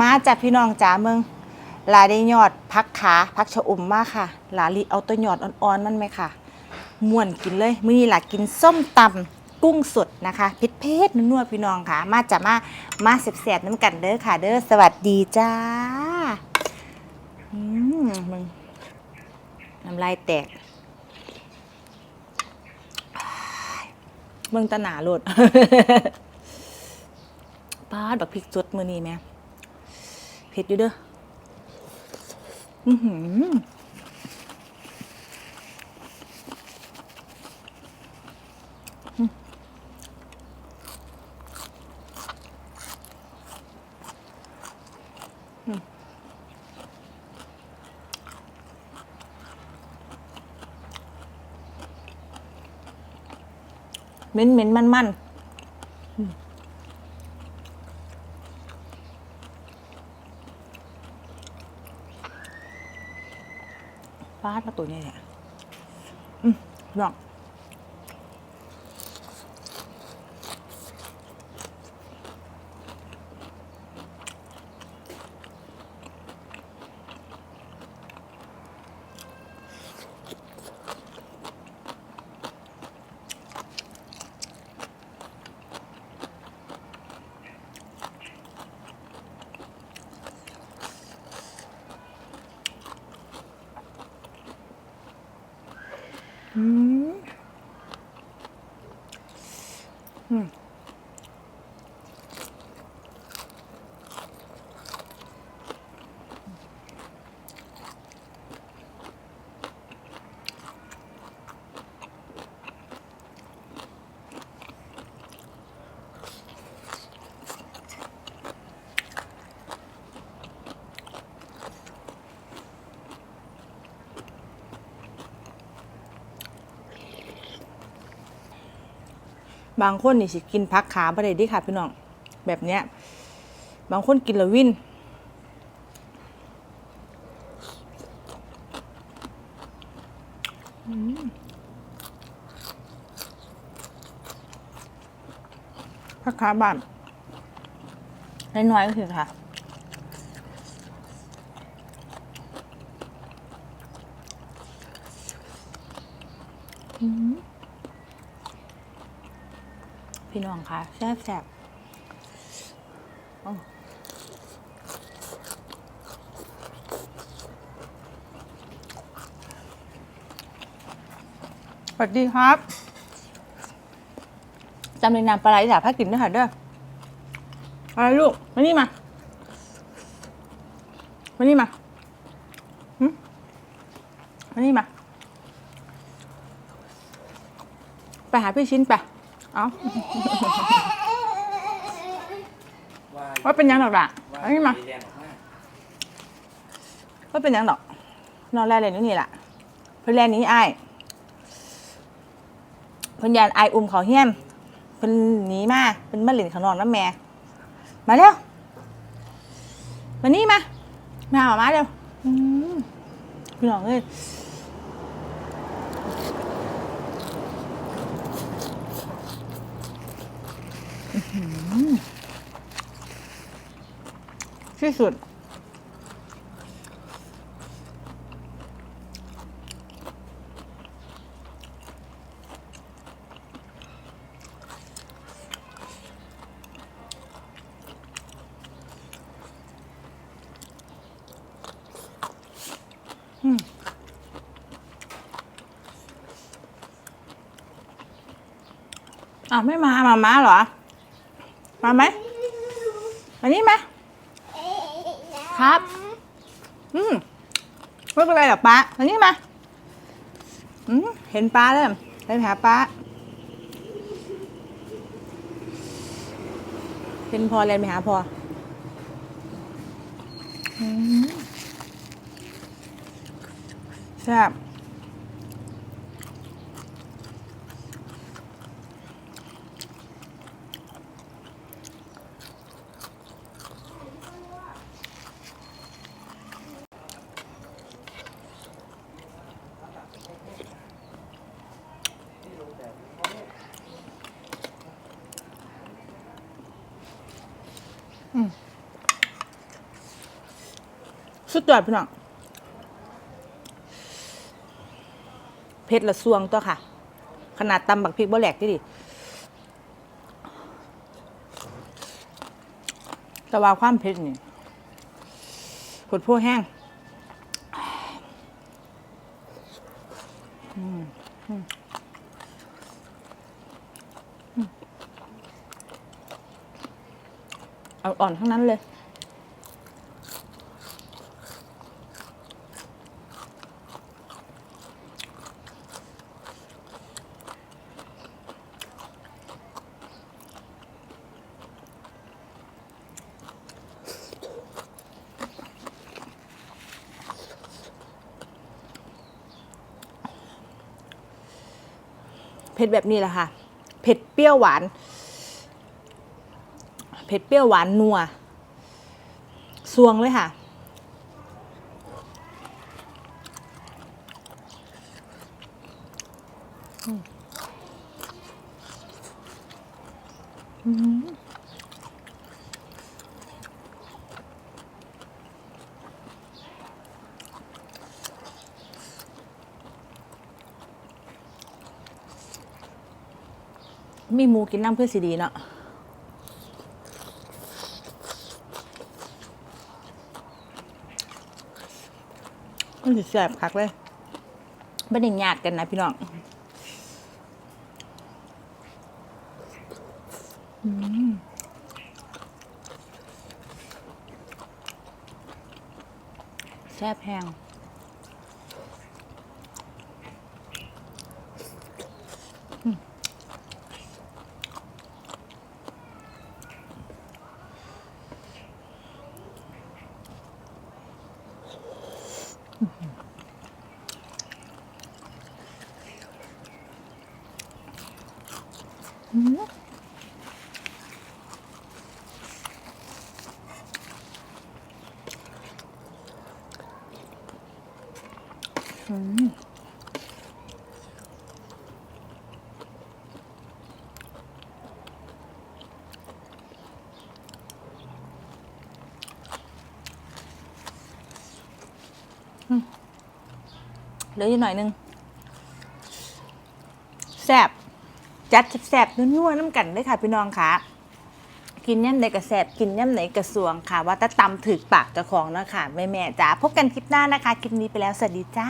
มาจากพี่น้องจ๋าเมืองลาได้ยอดพักขาพักชะอมมากค่ะลาลีเอาตัวยอดอ่อนๆมันไหมค่ะม่วนกินเลยมื้อนี้ล่ะกินส้มตำกุ้งสดนะคะเผ็ดๆนัวพี่น้องค่ะ มาจะมามาแสบๆน้ำกันเด้อค่ะ เด้อสวัสดีจ้าอืมมึงน้ำลายแตกเมืองตะหนาโลดปาดบักพริกสดมือนี้แม่เผ็ดอยู่เด้อ อือหืออืมอืมเหม็นเหม็นมันมัน ฟาดมาตัวนี้แหละอืมลอง บางคนนี่สิกินพักขาบ่ได้เดิค่ะพี่น้อง แบบเนี้ย บางคนกินและวินพักขาบ้านน้อยๆก็คือค่ะ พี่น้องคะแซ่บแซ่บสวัสดีครับจำในนามปลาไหลจากภาคกินด้วยค่ะเด้ออะไรลูกมานี่มามานี่มาหึมานี่มา ไปหาพี่ชิ้นไป เอาว่าเป็นยังดอกล่ะอันนี้มาเรียมาว่าเป็นยังดอกนอนแรเลยนี่นี่แหละเพื่อนแรนี้ไอายเพื่อนยานออุ้มเขาเฮี้ยนเพื่อนหนีมาเพื่อนมาหลินข้างนอกน้ำแม่ มาเร็วมานี่มา มาหามาเร็วอืมพี่น้องเอ้ยอื้อหือ ที่สุดอ้าวไม่มามาม้าเหรอ มาไหมมานี่มาครับ อืมไม่เป็นไรหรอกป้ามานี่มาอืมเห็นป้าแล้วไปหาป้าเห็นพอเลยไปหาพอแซ่บ สุดยอดพี่น้องเผ็ดละซวงตัวค่ะ ขนาดตำบักพริกบ่แหลกที่ดิแต่ว่าความเผ็ดนี่ผดพวกแห้งอืมอืม อ่อนทั้งนั้นเลยเผ็ดแบบนี้แหละค่ะ เผ็ดเปรี้ยวหวาน เผ็ดเปรี้ยวหวานนัวซวงเลยค่ะมีหมูกินน้ำเพื่อสีดีเนาะ มันสิแสบคักเลยไม่ได้ญาติกันนะพี่น้องอืมแซ่บแห้ง เหลืออยู่หน่อยนึงแซ่บ จัดแซ่บๆนัวๆน้ำกันเลยค่ะพี่น้องค่ะ กินย่ำไหนกระแสบกินย่ำไหนกระสวงค่ะ ว่าตะตำถึกปากเจ้าของเนาะค่ะแม่แม่จ๋าพบกันคลิปหน้านะคะ คลิปนี้ไปแล้วสวัสดีจ้า